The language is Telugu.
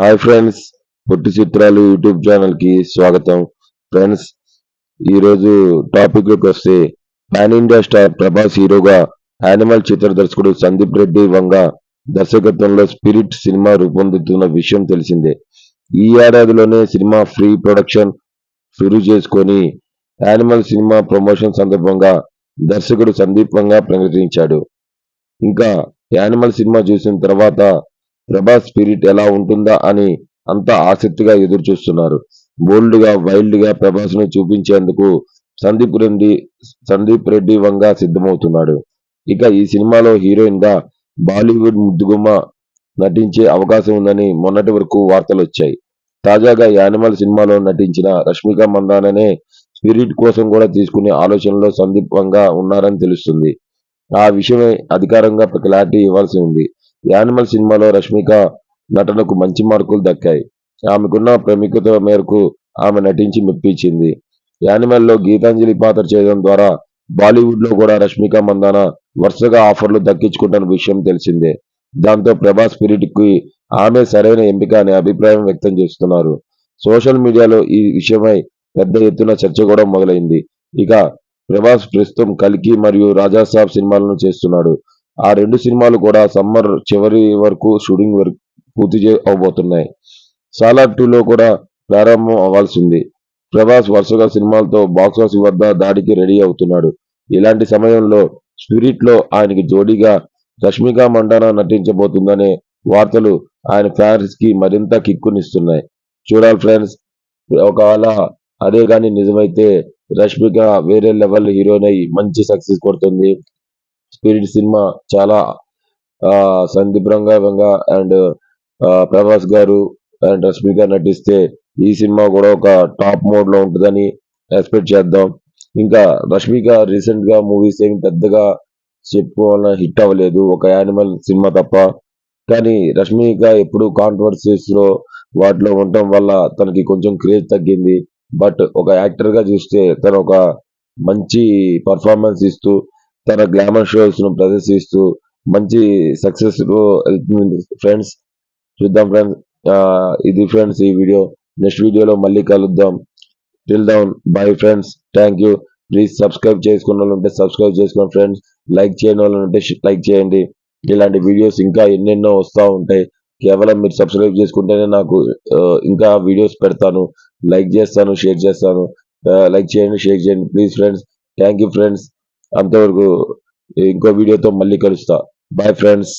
హాయ్ ఫ్రెండ్స్ పొట్టి చిత్రాలు యూట్యూబ్ ఛానల్కి స్వాగతం. ఫ్రెండ్స్ ఈరోజు టాపిక్లోకి వస్తే పాన్ ఇండియా స్టార్ ప్రభాస్ హీరోగా యానిమల్ చిత్ర దర్శకుడు సందీప్ రెడ్డి వంగ దర్శకత్వంలో స్పిరిట్ సినిమా రూపొందుతున్న విషయం తెలిసిందే. ఈ ఏడాదిలోనే సినిమా ఫ్రీ ప్రొడక్షన్ షురూ చేసుకొని యానిమల్ సినిమా ప్రమోషన్ సందర్భంగా దర్శకుడు సందీప్ వంగ ప్రకటించాడు. ఇంకా యానిమల్ సినిమా చూసిన తర్వాత ప్రభాస్ స్పిరిట్ ఎలా ఉంటుందా అని అంతా ఆసక్తిగా ఎదురు చూస్తున్నారు బోల్డ్గా వైల్డ్గా ప్రభాస్ను చూపించేందుకు సందీప్ రెడ్డి సందీప్ రెడ్డి వంగ సిద్ధమవుతున్నాడు. ఇక ఈ సినిమాలో హీరోయిన్గా బాలీవుడ్ ముద్దుగుమ్మ నటించే అవకాశం ఉందని మొన్నటి వరకు వార్తలు వచ్చాయి. తాజాగా యానిమల్ సినిమాలో నటించిన రష్మిక మందాననే స్పిరిట్ కోసం కూడా తీసుకునే ఆలోచనలో సందీప్ వంగ ఉన్నారని తెలుస్తుంది. ఆ విషయమై అధికారంగా క్లారిటీ ఇవ్వాల్సి ఉంది. యానిమల్ సినిమాలో రష్మిక నటనకు మంచి మార్కులు దక్కాయి. ఆమెకున్న ప్రముఖత మేరకు ఆమె నటించి మెప్పించింది. యానిమల్లో గీతాంజలి పాత్ర చేయడం ద్వారా బాలీవుడ్లో కూడా రష్మిక మందాన వరుసగా ఆఫర్లు దక్కించుకుంటున్న విషయం తెలిసిందే. దాంతో ప్రభాస్ స్పిరిట్కి ఆమె సరైన ఎంపిక అనే అభిప్రాయం వ్యక్తం చేస్తున్నారు. సోషల్ మీడియాలో ఈ విషయమై పెద్ద ఎత్తున చర్చ కూడా మొదలైంది. ఇక ప్రభాస్ ప్రస్తుతం కల్కి మరియు రాజాసాబ్ సినిమాలను చేస్తున్నాడు. ఆ రెండు సినిమాలు కూడా సమ్మర్ చివరి వరకు షూటింగ్ వరకు పూర్తి చే అవబోతున్నాయి. సాలార్ టూలో కూడా ప్రారంభం అవ్వాల్సింది. ప్రభాస్ వరుసగా సినిమాలతో బాక్సాఫీస్ వద్ద దాడికి రెడీ అవుతున్నాడు. ఇలాంటి సమయంలో స్పిరిట్లో ఆయనకి జోడీగా రష్మిక మండాన నటించబోతుందనే వార్తలు ఆయన ఫ్యాన్స్కి మరింత కిక్కునిస్తున్నాయి. చూడాలి ఫ్రెండ్స్ ఒకవేళ అదే కానీ నిజమైతే రష్మిక వేరే లెవెల్ హీరోయిన్ అయి మంచి సక్సెస్ కొడుతుంది. స్పిరిట్ సినిమా చాలా ఆ సందీప్ రంగా అండ్ ప్రభాస్ గారు అండ్ రష్మిక నటిస్తే ఈ సినిమా కూడా ఒక టాప్ మోడ్లో ఉంటుందని ఎక్స్పెక్ట్ చేద్దాం. ఇంకా రష్మిక రీసెంట్గా మూవీస్ ఏమి పెద్దగా చెప్పుకోవాలన్న హిట్ అవ్వలేదు. ఒక యానిమల్ సినిమా తప్ప. కానీ రష్మిక ఎప్పుడు కాంట్రవర్సీస్లో వాటిలో ఉండటం వల్ల తనకి కొంచెం క్రేజ్ తగ్గింది. బట్ ఒక యాక్టర్గా చూస్తే తను ఒక మంచి పర్ఫార్మెన్స్ ఇస్తూ తన గ్లామర్ షోస్ను ప్రదర్శిస్తూ మంచి సక్సెస్ వెళ్తుంది. ఫ్రెండ్స్ చూద్దాం ఫ్రెండ్స్ ఇది ఫ్రెండ్స్ ఈ వీడియో నెక్స్ట్ వీడియోలో మళ్ళీ కలుద్దాం. Till then bye friends thank you please subscribe చేసుకున్న వాళ్ళు ఉంటే సబ్స్క్రైబ్ చేసుకోండి ఫ్రెండ్స్ లైక్ చేయని వాళ్ళు ఉంటే లైక్ చేయండి. ఇలాంటి వీడియోస్ ఇంకా ఎన్నెన్నో వస్తూ ఉంటాయి. కేవలం మీరు సబ్స్క్రైబ్ చేసుకుంటేనే నాకు ఇంకా వీడియోస్ పెడతాను. లైక్ చేస్తాను షేర్ చేస్తాను. లైక్ చేయండి షేర్ చేయండి. Please friends thank you friends అంతవరకు ఇంకో వీడియోతో మళ్ళీ కలుస్తా. Bye friends